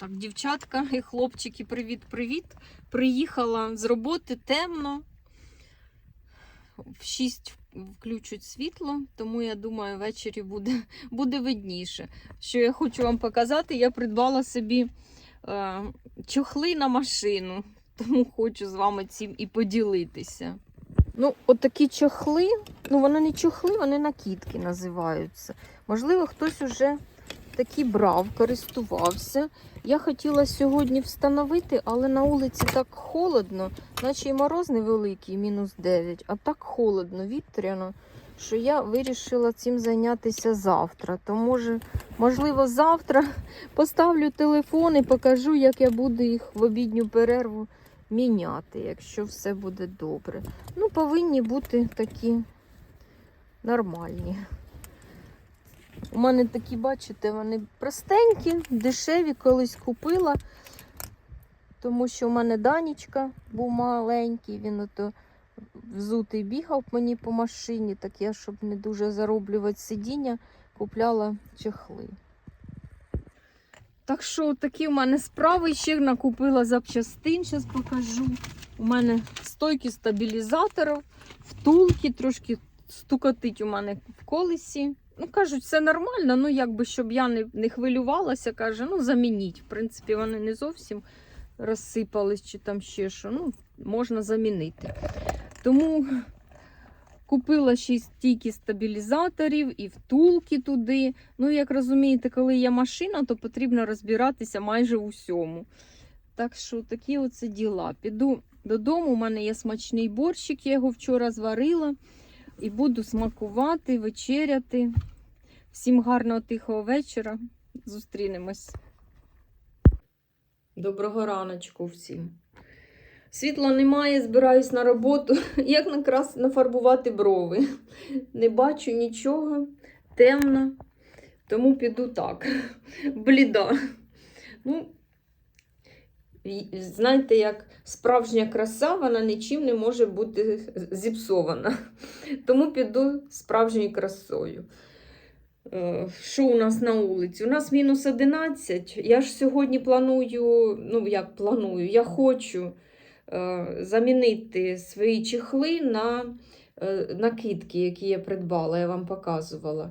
Так, дівчатка і хлопчики, привіт-привіт. Приїхала з роботи темно. В 6 включать світло, тому я думаю, ввечері буде, буде видніше. Що я хочу вам показати, я придбала собі е, чохли на машину, тому хочу з вами цим і поділитися. Ну, от чохли, ну вони не чохли, вони накидки називаються. Можливо, хтось уже такі брав, користувався. Я хотіла сьогодні встановити, але на вулиці так холодно, наче і мороз невеликий, мінус 9, а так холодно, вітряно, що я вирішила цим зайнятися завтра. То може, можливо, завтра поставлю телефон і покажу, як я буду їх в обідню перерву міняти, якщо все буде добре. Ну, повинні бути такі нормальні. У мене такі, бачите, вони простенькі, дешеві, колись купила, тому що у мене Данічка був маленький, він ото взутий бігав мені по машині, так я, щоб не дуже зароблювати сидіння, купляла чехли. Так що такі у мене справи ще накупила запчастин, зараз покажу. У мене стойки стабілізаторів, втулки, трошки стукотить у мене в колесі. Ну, кажуть, все нормально, ну якби щоб я не, не хвилювалася, каже, ну замініть. В принципі, вони не зовсім розсипались чи там ще що. Ну, можна замінити. Тому купила ще стійки стабілізаторів і втулки туди. Ну, як розумієте, коли є машина, то потрібно розбиратися майже в усьому. Так що такі оце діла. Піду додому, у мене є смачний борщик, я його вчора зварила. І буду смакувати, вечеряти. Всім гарного тихого вечора. Зустрінемось. Доброго раночку всім. Світла немає, збираюсь на роботу. Як накрас нафарбувати брови. Не бачу нічого, темно, тому піду так. Бліда. Ну, знаєте, як справжня краса, вона нічим не може бути зіпсована. Тому піду справжньою красою. Е, Що у нас на вулиці? У нас мінус 11. Я ж сьогодні планую, ну як планую, я хочу е, замінити свої чехли на е, накидки, які я придбала, я вам показувала.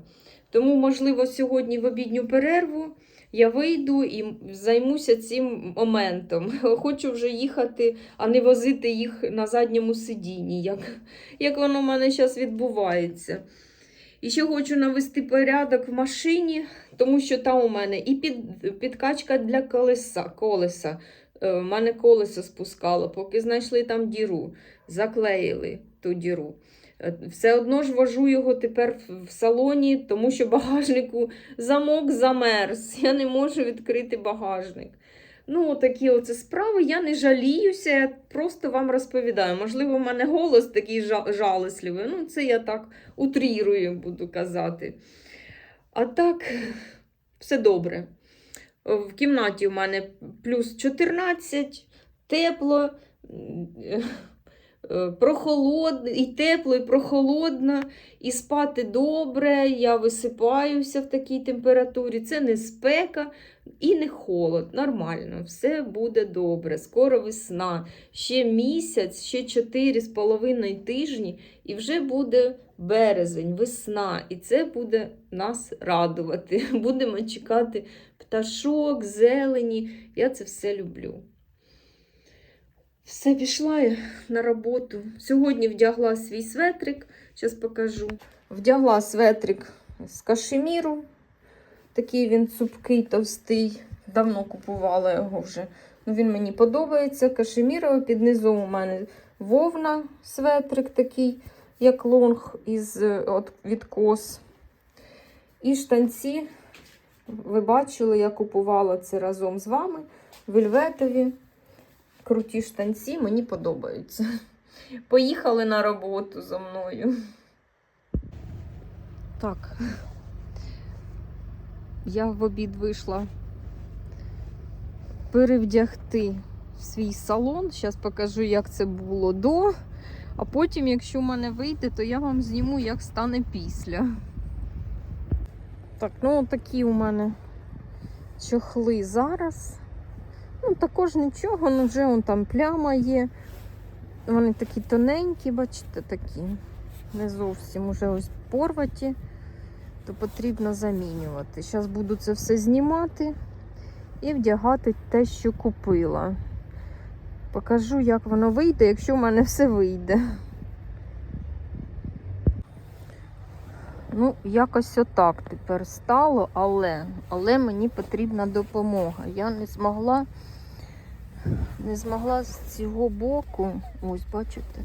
Тому, можливо, сьогодні в обідню перерву я вийду і займуся цим моментом. Хочу вже їхати, а не возити їх на задньому сидінні, як, як воно в мене зараз відбувається. І ще хочу навести порядок в машині, тому що там у мене і під, підкачка для колеса. колеса. Е, У мене колесо спускало, поки знайшли там діру, заклеїли ту діру. Е, Все одно ж вожу його тепер в- салоні, тому що багажнику замок замерз. Я не можу відкрити багажник. Ну, такі оце справи. Я не жаліюся, я просто вам розповідаю. Можливо, в мене голос такий жа- Ну, це я так утрірую, буду казати. А так, все добре. В кімнаті у мене плюс 14, тепло, прохолодно, і тепло, і прохолодно, і спати добре. Я висипаюся в такій температурі. Це не спека і не холод. Нормально, все буде добре. Скоро весна. Ще місяць, ще 4 з половиною тижні, і вже буде березень, весна. І це буде нас радувати. Будемо чекати пташок, зелені. Я це все люблю. Все, пішла я на роботу. Сьогодні вдягла свій светрик, зараз покажу. Вдягла светрик з кашеміру. Такий він цупкий, товстий. Давно купувала його вже. Ну, він мені подобається. Кашеміровий під низом у мене вовна светрик такий, як лонг із, е, от, від. І штанці, ви бачили, я купувала це разом з вами. Вельветові. Круті штанці, мені подобаються. Поїхали на роботу зо мною. Так. Я в обід вийшла перевдягти свій салон. Зараз покажу, як це було до. А потім, якщо в мене вийде, то я вам зніму, як стане після. Так, ну такі у мене чохли зараз. Ну, також нічого, ну вже он там пляма є. Вони такі тоненькі, бачите, такі. Не зовсім уже ось порваті, то потрібно замінювати. Зараз буду це все знімати і вдягати те, що купила. Покажу, як воно вийде, якщо в мене все вийде. Ну, якось отак тепер стало, але, але мені потрібна допомога. Я не змогла, не змогла з цього боку, ось бачите,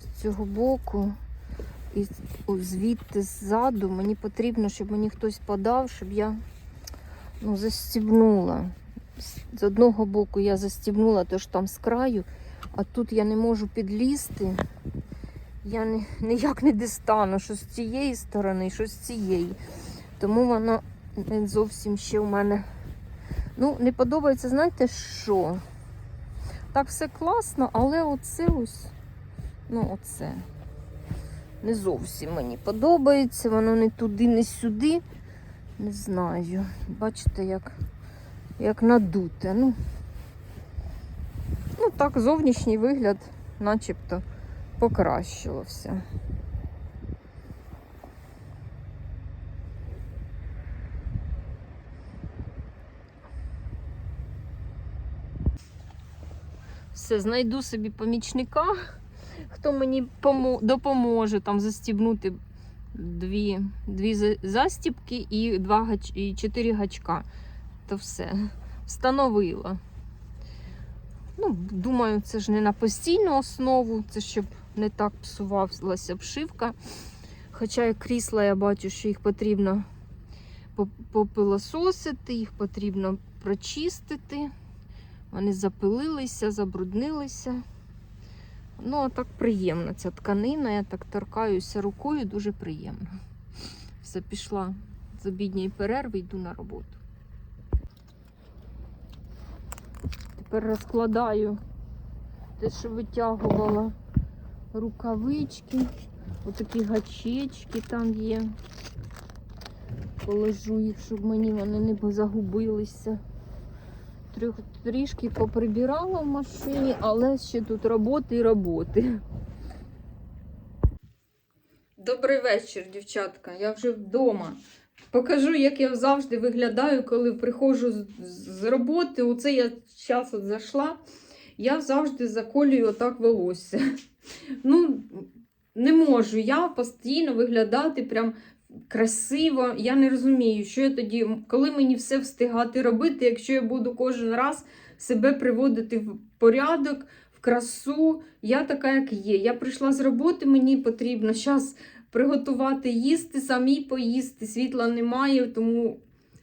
з цього боку і звідти ззаду мені потрібно, щоб мені хтось подав, щоб я ну, застібнула. З- одного боку я застібнула, тож там з краю, а тут я не можу підлізти. Я не, ніяк не дістану, що з цієї сторони, що з цієї. Тому воно не зовсім ще у мене. Ну, не подобається, знаєте що? Так все класно, але оце ось, ну, оце. Не зовсім мені подобається, воно не туди, не сюди. Не знаю. Бачите, як, як надуте. Ну, ну так, зовнішній вигляд, начебто покращилося. Все, знайду собі помічника, хто мені допоможе там застібнути дві, дві застібки і, два гач... і чотири гачка. То все. Встановила. Ну, думаю, це ж не на постійну основу, це щоб не так псувалася обшивка. Хоча як крісла я бачу, що їх потрібно попилососити, їх потрібно прочистити. Вони запилилися, забруднилися. Ну, а так приємно ця тканина. Я так торкаюся рукою, дуже приємно. Все, пішла з обідньої перерви, йду на роботу. Тепер розкладаю те, що витягувала рукавички, отакі гачечки там є. Положу їх, щоб мені вони не загубилися. Трішки поприбирала в машині, але ще тут роботи і роботи. Добрий вечір, дівчатка. Я вже вдома. Покажу, як я завжди виглядаю, коли приходжу з, роботи. Оце я час от зайшла. Я завжди заколюю отак волосся. Ну, не можу я постійно виглядати прям красиво. Я не розумію, що я тоді, коли мені все встигати робити, якщо я буду кожен раз себе приводити в порядок, в красу. Я така, як є. Я прийшла з роботи, мені потрібно зараз приготувати їсти, самій поїсти. Світла немає, тому,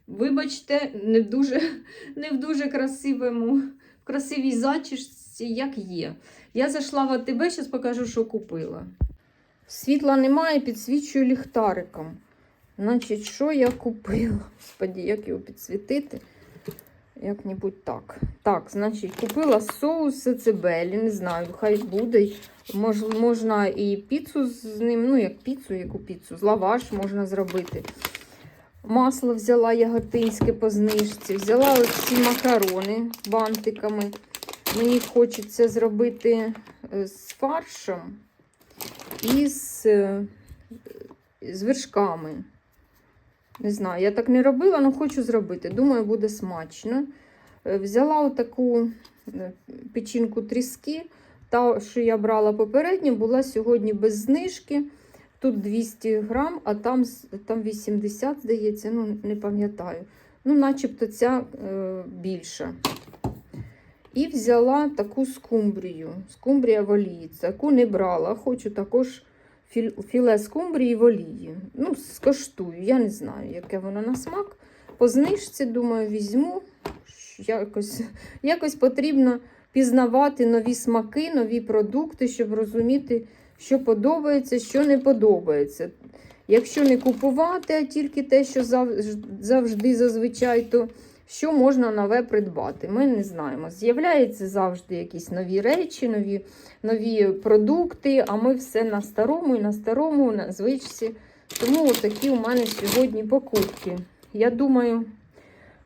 вибачте, не в дуже, не в дуже красивому, красивій зачісці, як є. Я зайшла в АТБ, зараз покажу, що купила. Світла немає, підсвічую ліхтариком. Значить, що я купила? Господі, як його підсвітити? Як-небудь так. Так, значить, купила соус сецебелі, не знаю, хай буде. Мож, можна і піцу з ним, ну як піцу, яку піцу, з лаваш можна зробити. Масло взяла яготинське по знижці. Взяла ось ці макарони бантиками. Мені хочеться зробити е, з фаршем і з, е, з вершками. Не знаю, я так не робила, але хочу зробити. Думаю, буде смачно. Е, Взяла отаку е, печінку тріски. Та, що я брала попередньо, була сьогодні без знижки. Тут 200 грам, а там, там 80, здається, ну не пам'ятаю. Ну, начебто ця е, більша. І взяла таку скумбрію. Скумбрія в олії. Таку не брала. Хочу також філе скумбрії в олії. Ну, скоштую. Я не знаю, яке воно на смак. По знижці, думаю, візьму. Якось, якось потрібно пізнавати нові смаки, нові продукти, щоб розуміти, що подобається, що не подобається. Якщо не купувати, а тільки те, що завжди зазвичай, то що можна нове придбати? Ми не знаємо. З'являються завжди якісь нові речі, нові, нові продукти, а ми все на старому і на старому, на звичці. Тому такі у мене сьогодні покупки. Я думаю,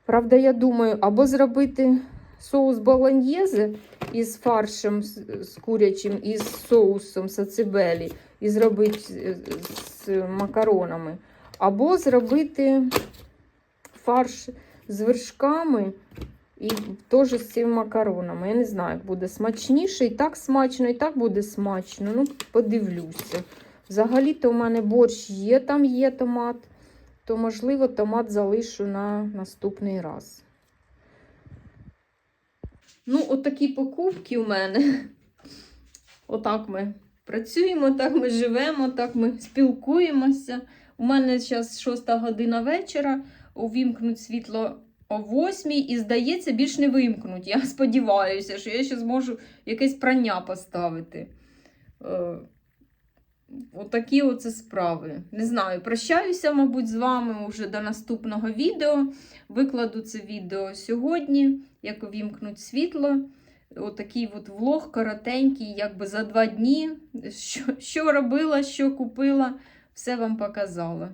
правда, я думаю, або зробити соус болоньєзе із фаршем з, курячим і з соусом сацибелі і зробити з, з макаронами. Або зробити фарш з вершками і теж з цими макаронами. Я не знаю, як буде смачніше. І так смачно, і так буде смачно. Ну, подивлюся. Взагалі-то у мене борщ є, там є томат, то, можливо, томат залишу на наступний раз. Ну, отакі покупки у мене. Отак ми працюємо, так ми живемо, так ми спілкуємося. У мене зараз 6 година вечора, увімкнуть світло о 8 і, здається, більш не вимкнуть. Я сподіваюся, що я ще зможу якесь прання поставити. Е, Отакі оце справи. Не знаю, прощаюся, мабуть, з вами вже до наступного відео. Викладу це відео сьогодні, як увімкнуть світло. Отакий от влог коротенький, якби за два дні. Що, що робила, що купила, все вам показала.